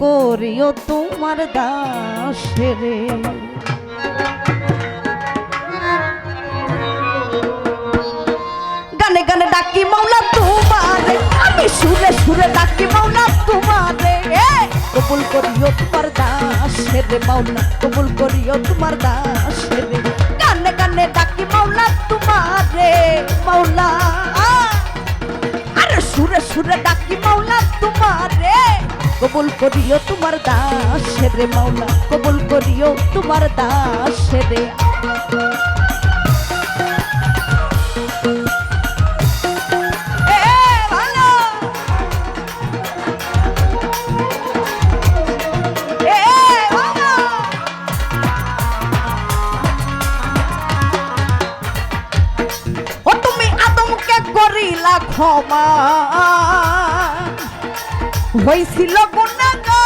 করিও তোমার দাসেরে গানে গানে ডাকি মাওলা তোমারে। আমি সুরে সুরে ডাকি মাওলা তোমারে। কবুল করিও তোমার দাসেরে, মাওলা কবুল করিও তোমার দাসেরে। গানে গানে ডাকি মাওলা তোমারে, মাওলা। আরে সুরে সুরে ডাকি মাওলা তোমারে। কবুল করিও তোমার দাসেরে মাওলা কবুল করিও তোমার আদমকে করিলা ক্ষমা। গুণাগার।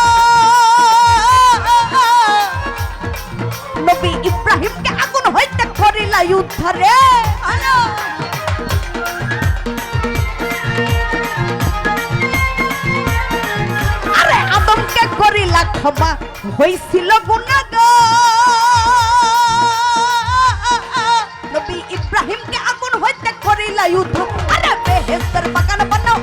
নবী ইব্রাহিমকে আগুন হইতে করিলা উদ্ধারে আরে আদমকে করিলা ক্ষমা। হয়েছিল। নবী ইব্রাহিমকে আগুন হইতে করিলা যুদ্ধ আরে বেহেস্তের বাগান বানাও।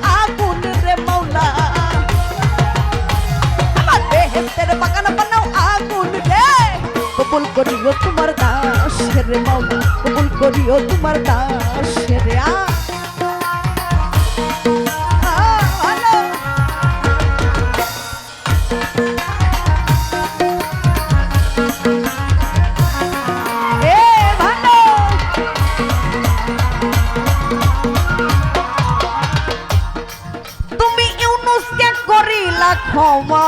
কবুল করিও তোমার দাস রে মাওলা কবুল করিও তোমার দাস রে আ ক্ষমা।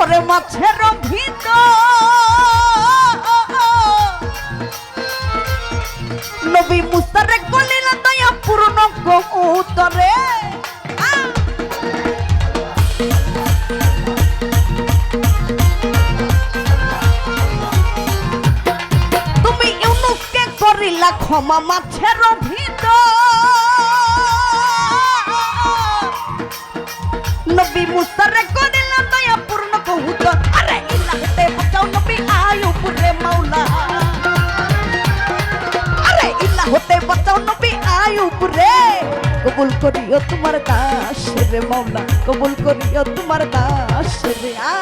ওরে মাছের নবী মুস্তারে কলিলা দয়া পূর্ণ উত্তরে তুমি ইউনুসকে করিলা ক্ষমা মাছের ভিত নবী মুসারে কবুল করিও তোমার দাস রে মৌলা কবুল করিও তোমার দাস রে। আ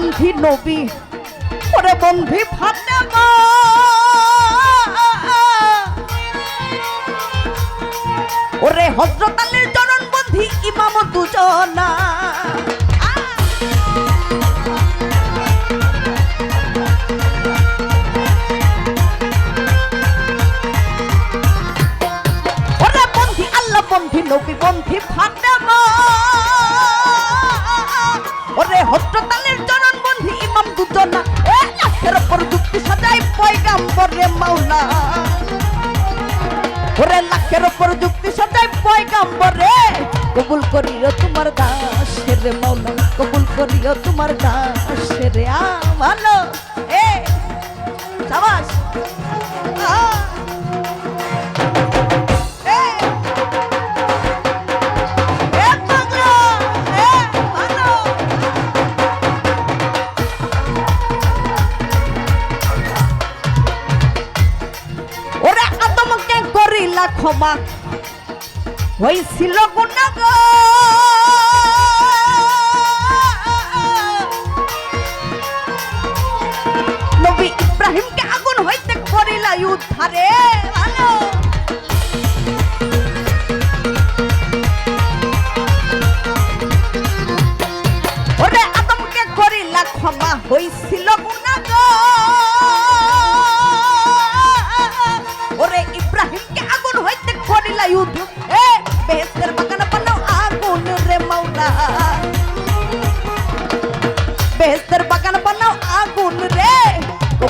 বন্ধি নবী, ওরে বন্ধি ফাতেমা ওরে হজরত আলীর চরণ বন্ধি ইমাম দুজনা। বন্ধি নবী, বন্ধি ফাতেমা ওরে লাখের উপর যুক্তি সদাই পয়গাম্বরে কবুল করিও তোমার দাস রে মাওলা কবুল করিও তোমার দাস রে আ ভালো এ, সাবাস। ক্ষমা হয়েছিল গুণাগার।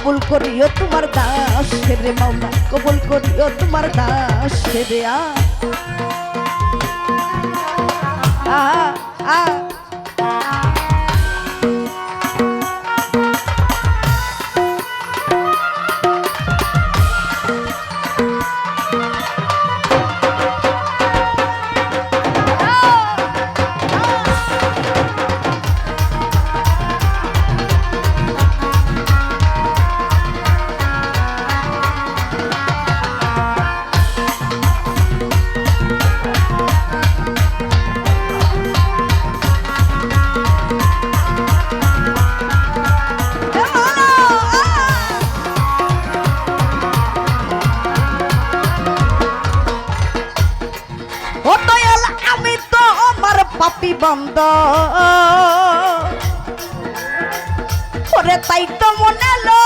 কবুল করিও তোমার দাস। রে মাওলা কবুল করিও তোমার দাস। রে আ আ। পাপি বন্ধ। ওরে তাই তো মনে লো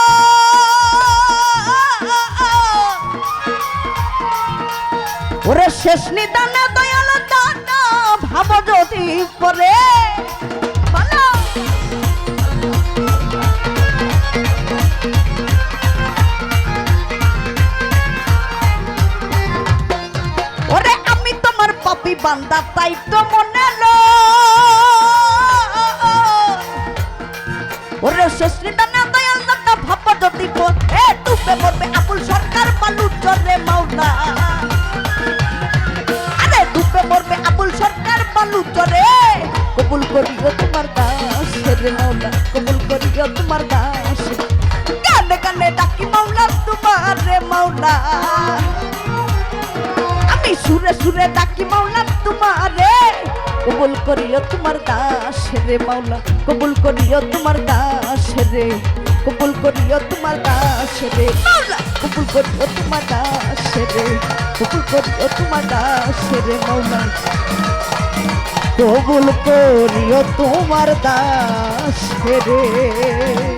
ওরে শেষ নিদানে দয়াল দান ভাব যদি পরে। পাপি বান্দা, তাই তো মনে ওরে সুস্মিতা না দয়াল দাদা ভাপা যদি এ ডুবে মরবে আবুল সরকার পালু চরে মাওলা। আরে ডুবে মরবে আবুল সরকার পালু চরে কবুল করিও তোমার দাস রে মাওলা, কবুল করিও তোমার দাস। কানে কানে ডাকি মাওলা, তোমার রে মাওলা। সুরে সুরে ডাকি মাওলা তোমারে। কবুল করিও তোমার দাস রে মাওলা। কবুল করিও তোমার দাস রে। কবুল করিও তোমার দাস রে। মাওলা! কবুল করিও তোমার দাস রে। কবুল করিও তোমার দাস রে মাওলা। কবুল করিও তোমার দাস রে।